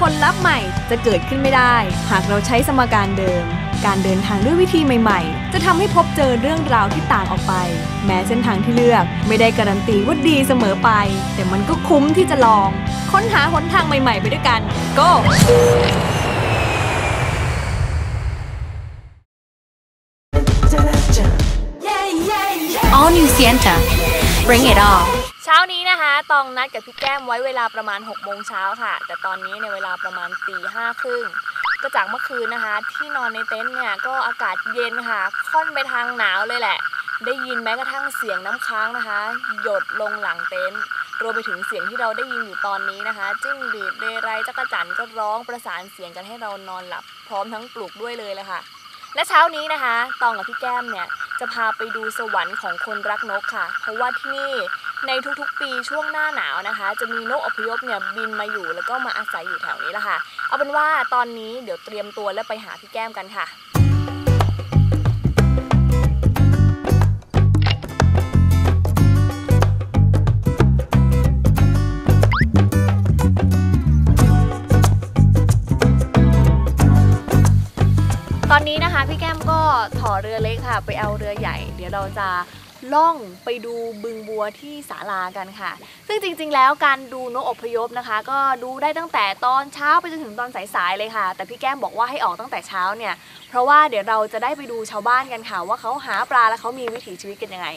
ผลลัพธ์ใหม่จะเกิดขึ้นไม่ได้ หากเราใช้สมการเดิม การเดินทางด้วยวิธีใหม่ๆ จะทำให้พบเจอเรื่องราวที่ต่างออกไป แม้เส้นทางที่เลือก ไม่ได้การันตีว่าดีเสมอไป แต่มันก็คุ้มที่จะลอง ค้นหาหนทางใหม่ ๆ ไปด้วยกัน go All New Sienta. Bring it on. เช้านี้นะคะ ตองนัดกับพี่แก้มไว้เวลาประมาณ6โมงเช้าค่ะ แต่ตอนนี้ในเวลาประมาณตีห้าครึ่งก็จากเมื่อคืนนะคะ ที่นอนในเต็นท์เนี่ยก็อากาศเย็นค่ะ ค่อนไปทางหนาวเลยแหละ ได้ยินแม้กระทั่งเสียงน้ำค้างนะคะ หยดลงหลังเต็นท์รวมไปถึงเสียงที่เราได้ยินอยู่ตอนนี้นะคะ จิ้งหรีดเรไรจักรจันก็ร้องประสานเสียงกันให้เรานอนหลับ พร้อมทั้งปลุกด้วยเลยแหละค่ะ และเช้านี้นะคะ ตองกับพี่แก้มเนี่ย จะพาไปดูสวรรค์ของคนรักนกค่ะ เพราะว่าที่นี่ในทุกๆ ปีช่วงหน้าหนาวนะคะ จะมีนกอพยพเนี่ยบินมาอยู่แล้วก็มาอาศัยอยู่แถวนี้แหละค่ะ เอาเป็นว่าตอนนี้เดี๋ยวเตรียมตัวแล้วไปหาพี่แก้มกันค่ะ พี่แก้มก็ถอเรือเล็กค่ะ ไปเอาเรือใหญ่ เดี๋ยวเราจะล่องไปดูบึงบัวที่ศาลากันค่ะ ซึ่งจริงๆ แล้วการดูนกอพยพนะคะ ก็ดูได้ตั้งแต่ตอนเช้าไปจนถึงตอนสายๆ เลยค่ะ แต่พี่แก้มบอกว่าให้ออกตั้งแต่เช้าเนี่ย เพราะว่าเดี๋ยวเราจะได้ไปดูชาวบ้านกันค่ะ ว่าเขาหาปลาและเขามีวิถีชีวิตกันยังไง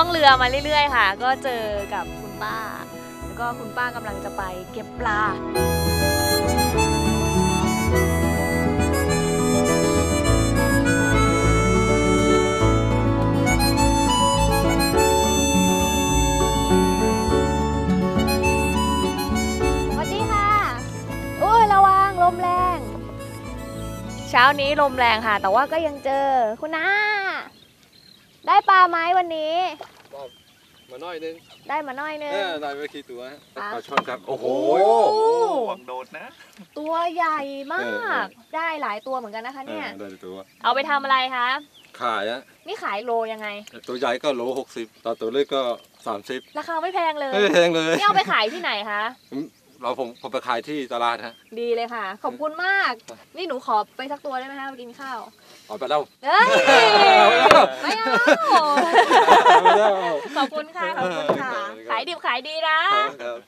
ล่องเรือมาเรื่อย ๆ ค่ะ ก็เจอกับคุณป้า แล้วก็คุณป้ากำลังจะไปเก็บปลาสวัสดีค่ะโอ้ยระวังลมแรง เช้านี้ลมแรงค่ะ แต่ว่าก็ยังเจอคุณน้า ได้ปลาไหมวันนี้ มาหน่อยนึงได้มาหน่อยนึเองอได้ไปกี่ตัวฮะอะปลาช่อนครับ โอ้โห หวังโดดนะ ตัวใหญ่มากเออเออได้หลายตัวเหมือนกันนะคะเนี่ยเออได้ตัว เอาไปทำอะไรคะ ขายอะนี่ขายโลยังไง ตัวใหญ่ก็โลหกสิบต่อตัวเล็กก็สามสิบราคาไม่แพงเลย ไม่แพงเลย นี่เอาไปขายที่ไหนคะ เราผมผมไปขายที่ตลาดฮะ ดีเลยค่ะ ขอบคุณมาก นี่หนูขอไปสักตัวได้ไหมคะไปกินข้าวเอาไปแล้วเอ้ยไม่เอาไม่ได้ขอบคุณค่ะขอบคุณค่ะ ขายดิบขายดีนะครับ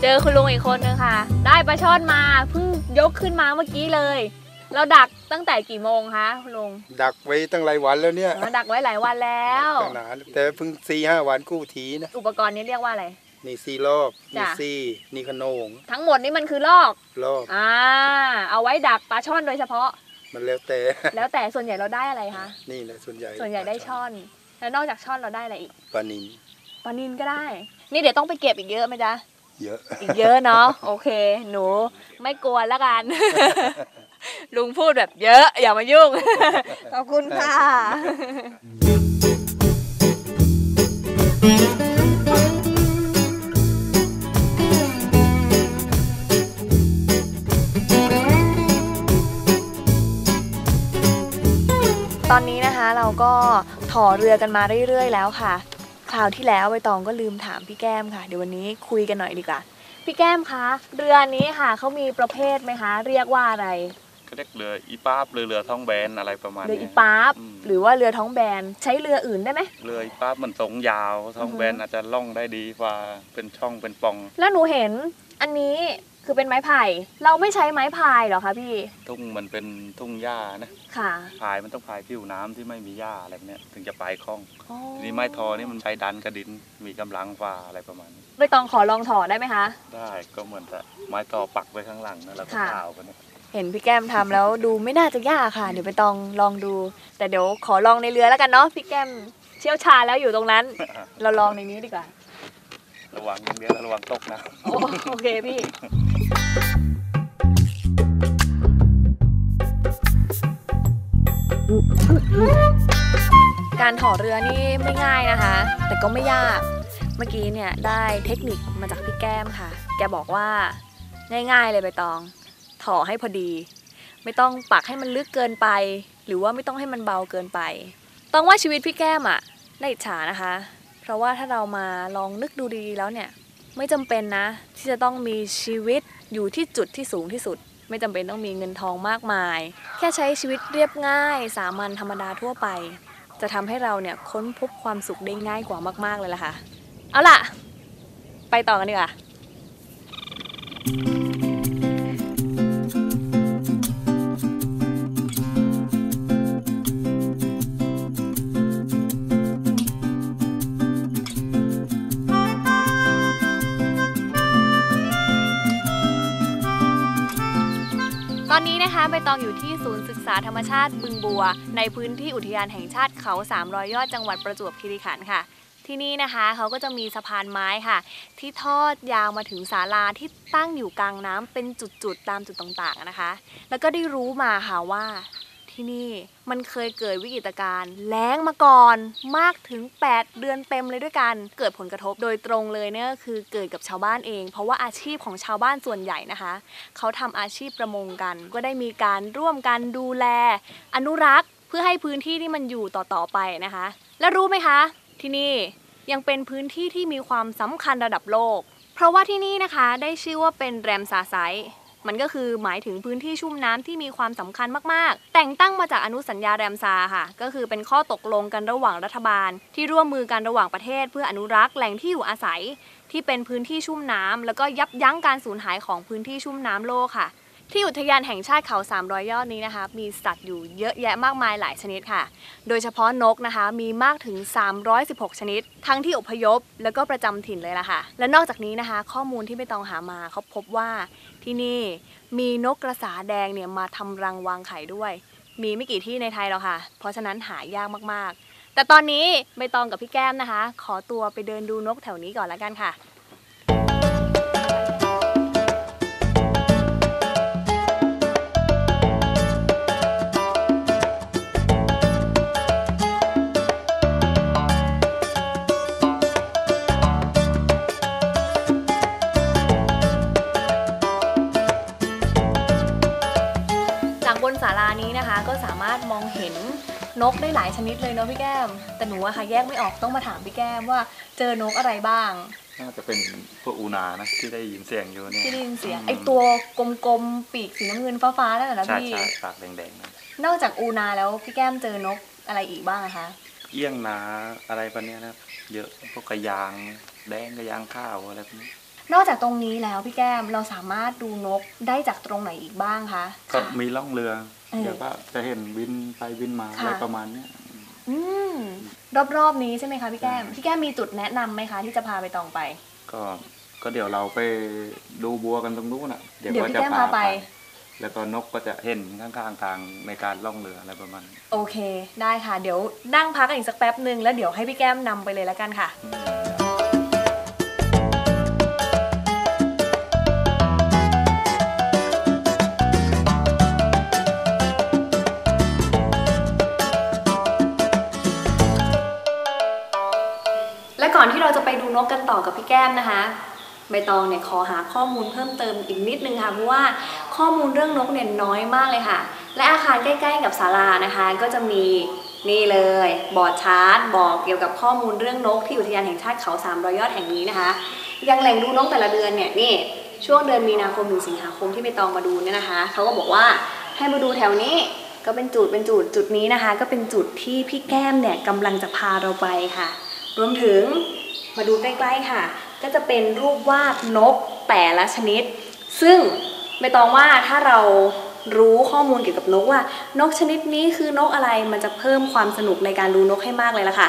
เจอคุณลุงอีกคนนึงค่ะ ได้ปลาช่อนมาเพิ่งยกขึ้นมาเมื่อกี้เลย เราดัก ตั้งแต่กี่โมงคะคุณลุงดักไว้ตั้งหลายวันแล้วเนี่ยเราดักไว้หลายวันแล้ว ตั้งนานแต่เพิ่งสี่ห้าวันกู้ทีนะ อุปกรณ์นี้เรียกว่าอะไร นี่สี่รอบนี่จ้ะสี่นี่ขนงทั้งหมดนี้มันคือลอกรอบอ่าเอาไว้ดักปลาช่อนโดยเฉพาะ มันแล้วแต่ แล้วแต่ส่วนใหญ่เราได้อะไรคะ นี่แหละส่วนใหญ่ส่วนใหญ่ได้ช่อน แล้วนอกจากช่อนเราได้อะไรอีกปลานินปลานินก็ได้ นี่เดี๋ยวต้องไปเก็บอีกเยอะไหมจ๊ะ เยอะ อีกเยอะเนาะ โอเค หนูไม่กลัวแล้วกัน ลุงพูดแบบเยอะ อย่ามายุ่ง ขอบคุณค่ะ ตอนนี้นะคะเราก็ถอเรือกันมาเรื่อยๆ แล้วค่ะ คราวที่แล้วใบตองก็ลืมถามพี่แก้มค่ะ เดี๋ยววันนี้คุยกันหน่อยดีกว่าพี่แก้มคะ เรือนี้ค่ะเขามีประเภทไหมคะ เรียกว่าอะไร ก็เรียกเรืออีป้าบเรือเรือท้องแบนอะไรประมาณเรือนี้อีปาร์ฟอืม หรือว่าเรือท้องแบนใช้เรืออื่นได้ไหม เรืออีป้าบมันทรงยาวท้องแบนอือฮึอาจจะล่องได้ดีกว่าเป็นช่องเป็นปล่อง แล้วหนูเห็นอันนี้คือเป็นไม้ไผ่ เราไม่ใช้ไม้พายเหรอคะพี่ทุ่งมันเป็นทุ่งหญ้านะค่ะพายมันต้องพายผิวน้ำที่ไม่มีหญ้าอะไรแบบเนี้ยถึงจะไปคล่องอ๋อทีนี้ไม้ทอนี่มันใช้ดันกระดินมีกำลังกว่าอะไรประมาณนี้ ใบตองขอลองถอได้ไหมคะ ได้ก็เหมือนกับไม้ทอปักไว้ข้างหลังนะแล้วก็ค่ะ ข่าวกันเนี่ย เห็นพี่แก้มทำแล้วดูไม่น่าจะยากค่ะ เดี๋ยวไปตองลองดู แต่เดี๋ยวขอลองในเรือแล้วกันเนาะพี่แก้มเชี่ยวชาญแล้วอยู่ตรงนั้น เราลองในนี้ดีกว่า ระวังอย่างเดียวระวังตกนะโอโอเคพี่การถอเรือนี่ไม่ง่ายนะคะ แต่ก็ไม่ยาก เมื่อกี้เนี่ยได้เทคนิคมาจากพี่แก้มค่ะ แกบอกว่าง่าย ๆ เลยใบตอง ถอให้พอดี ไม่ต้องปักให้มันลึกเกินไป หรือว่าไม่ต้องให้มันเบาเกินไป ต้องว่าชีวิตพี่แก้มอะน่าอิจฉานะคะ เพราะว่าถ้าเรามาลองนึกดูดีๆแล้วเนี่ย ไม่จำเป็นนะ ที่จะต้องมีชีวิตอยู่ที่จุดที่สูงที่สุด ไม่จำเป็นต้องมีเงินทองมากมาย แค่ใช้ชีวิตเรียบง่าย สามัญธรรมดาทั่วไป จะทำให้เราเนี่ยค้นพบความสุขได้ง่ายกว่ามาก ๆเลยล่ะค่ะ เอาล่ะ ไปต่อกันดีกว่าตอ นนี้นะคะใบตองอยู่ที่ศูนย์ศึกษาธรรมชาติบึงบัว ในพื้นที่อุทยานแห่งชาติเขา 300 ยอดจังหวัดประจวบคีรีขันธ์ค่ะ ที่นี่นะคะเขาก็จะมีสะพานไม้ค่ะ ที่ทอดยาวมาถึงศาลาที่ตั้งอยู่กลางน้ำเป็นจุดๆตามจุดต่างๆนะคะ แล้วก็ได้รู้มาค่ะว่า ที่นี่มันเคยเกิดวิกฤตการณ์แล้งมาก่อนมากถึง 8 เดือนเต็มเลยด้วยกัน เกิดผลกระทบโดยตรงเลยเนี่ยคือเกิดกับชาวบ้านเอง เพราะว่าอาชีพของชาวบ้านส่วนใหญ่นะคะ เขาทำอาชีพประมงกัน ก็ได้มีการร่วมกันดูแล อนุรักษ์ เพื่อให้พื้นที่ที่มันอยู่ต่อๆไปนะคะ แล้วรู้ไหมคะ ที่นี่ยังเป็นพื้นที่ที่มีความสำคัญระดับโลก เพราะว่าที่นี่นะคะได้ชื่อว่าเป็นแรมซาไซ มันก็คือหมายถึงพื้นที่ชุ่มน้ำที่มีความสำคัญมากๆ แต่งตั้งมาจากอนุสัญญาแรมซาค่ะ ก็คือเป็นข้อตกลงกันระหว่างรัฐบาล ที่ร่วมมือกันระหว่างประเทศ เพื่ออนุรักษ์แหล่งที่อยู่อาศัย ที่เป็นพื้นที่ชุ่มน้ำแล้วก็ยับยั้งการสูญหายของพื้นที่ชุ่มน้ำโลกค่ะ ที่อุทยานแห่งชาติเขา 300 ยอดนี้นะคะ มีสัตว์อยู่เยอะแยะมากมายหลายชนิดค่ะ โดยเฉพาะนกนะคะ มีมากถึง 316 ชนิด ทั้งที่อพยพแล้วก็ประจำถิ่นเลยล่ะค่ะ และนอกจากนี้นะคะ ข้อมูลที่ไม่ต้องหามาเขาพบว่าที่นี่มีนกกระสาแดงเนี่ยมาทำรังวางไข่ด้วย มีไม่กี่ที่ในไทยหรอกค่ะ เพราะฉะนั้นหายากมากๆ แต่ตอนนี้ใบตองกับพี่แก้มนะคะ ขอตัวไปเดินดูนกแถวนี้ก่อนแล้วกันค่ะ หลายชนิดเลยเนาะพี่แก้ม แต่หนูอะค่ะแยกไม่ออกต้องมาถามพี่แก้มว่าเจอนกอะไรบ้าง น่าจะเป็นพวกอูนานะที่ได้ยินเสียงอยู่เนี่ยที่ได้ยินเสียงไอตัวกลมๆปีกสีน้ำเงินฟ้าๆนั่นแหละนะใช่พี่ ใช่ปากแดงๆนะนอกจากอูนาแล้วพี่แก้มเจอนกอะไรอีกบ้างอะคะเอี้ยงนาอะไรปะเนี้ยนะเยอะพวกกระยางแดงกระยางข้าวอะไรพวกนี้ นอกจากตรงนี้แล้วพี่แก้มเราสามารถดูนกได้จากตรงไหนอีกบ้างคะก็ค่ะมีล่องเรือเออเดี๋ยวก็จะเห็นบินไปบินมาค่ะอะไรประมาณเนี้ย อืมรอบๆนี้ใช่ไหมคะพี่แก้มพี่แก้มมีจุดแนะนำไหมคะ ที่จะพาไปตองไป ก็ก็เดี๋ยวเราไปดูบัวกันตรงนู้นอะเดี๋ยวก็พี่จะแก้มพาไป แล้วก็นกก็จะเห็นข้างๆทางในการล่องเรืออะไรประมาณนี้ โอเค ได้ค่ะ เดี๋ยวนั่งพักกันอีกสักแป๊บหนึ่งแล้วเดี๋ยวให้พี่แก้มนำไปเลยแล้วกันค่ะแล ดูนกกันต่อกับพี่แก้มนะคะ ใบตองเนี่ยขอหาข้อมูลเพิ่มเติมอีกนิดนึงค่ะเพราะว่าข้อมูลเรื่องนกเนี่ยน้อยมากเลยค่ะ และอาคารใกล้ๆกับศาลานะคะ ก็จะมีนี่เลยบอร์ดชาร์ตบอกเกี่ยวกับข้อมูลเรื่องนกที่อุทยานแห่งชาติเขา300ยอดแห่งนี้นะคะย่างแหล่งดูนกแต่ละเดือนเนี่ยนี่ช่วงเดือนมีนาคมถึงสิงหาคมที่ใบตองมาดูเนี่ยนะคะเขาก็บอกว่าให้มาดูแถวนี้ก็เป็นจุดเป็นจุดจุดนี้นะคะ ก็เป็นจุดที่พี่แก้มเนี่ยกำลังจะพาเราไปค่ะ รวมถึงมาดูใกล้ๆค่ะ ก็จะเป็นรูปวาดนกแต่ละชนิด ซึ่งไม่ต้องว่าถ้าเรารู้ข้อมูลเกี่ยวกับนกว่า นกชนิดนี้คือนกอะไรมันจะเพิ่มความสนุกในการดูนกให้มากเลยล่ะค่ะ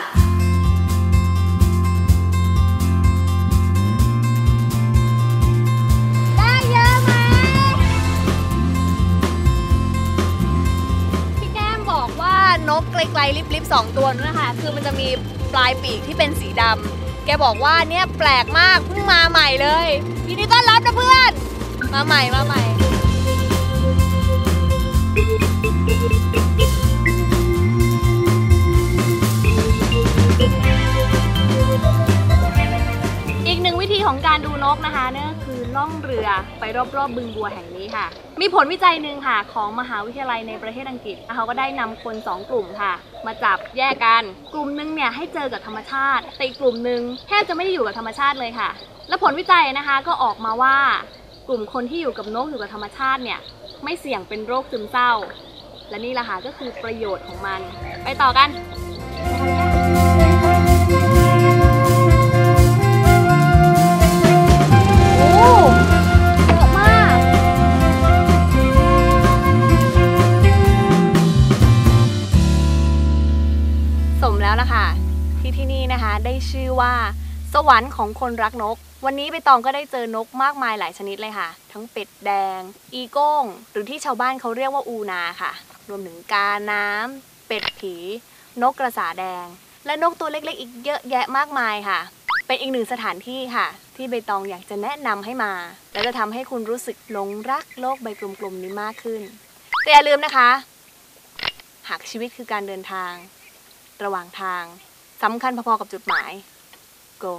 ได้เยอะไหมพี่แก้มบอกว่านกไกลๆลิบๆสองตัวนู้นนะคะคือมันจะมี ปลายปีกที่เป็นสีดำแกบอกว่าเนี่ยแปลกมากเพิ่งมาใหม่เลยยินดีต้อนรับนะเพื่อน มาใหม่มาใหม่ ล่องเรือไปรอบๆบบึงบัวแห่งนี้ค่ะ มีผลวิจัยหนึ่งค่ะ ของมหาวิทยาลัยในประเทศอังกฤษเขาก็ได้นำคน 2 กลุ่มค่ะ มาจับแยกกัน กลุ่มหนึงเนี่ยให้เจอกับธรรมชาติแต่อีกกลุ่มหนึงแทบจะไม่ได้อยู่กับธรรมชาติเลยค่ะ และผลวิจัยนะคะก็ออกมาว่ากลุ่มคนที่อยู่กับนกอยู่กับธรรมชาติเนี่ยไม่เสี่ยงเป็นโรคซึมเศร้า และนี่แหละค่ะก็คือประโยชน์ของมัน ไปต่อกัน แล้วล่ะค่ะ ที่ที่นี่นะคะได้ชื่อว่า สวรรค์ของคนรักนก วันนี้ใบตองก็ได้เจอนกมากมายหลายชนิดเลยค่ะ ทั้งเป็ดแดง อีโก้ง หรือที่ชาวบ้านเขาเรียกว่าอูนาค่ะ รวมถึงกาน้ำเป็ดผี นกกระสาแดง และนกตัวเล็กๆ อีกเยอะแยะมากมายค่ะ เป็นอีกหนึ่งสถานที่ค่ะ ที่ใบตองอยากจะแนะนำให้มา และจะทำให้คุณรู้สึกหลงรักโลกใบกลมๆนี้มากขึ้น แต่อย่าลืมนะคะ หากชีวิตคือการเดินทาง ระหว่างทางสำคัญพอๆกับจุดหมาย go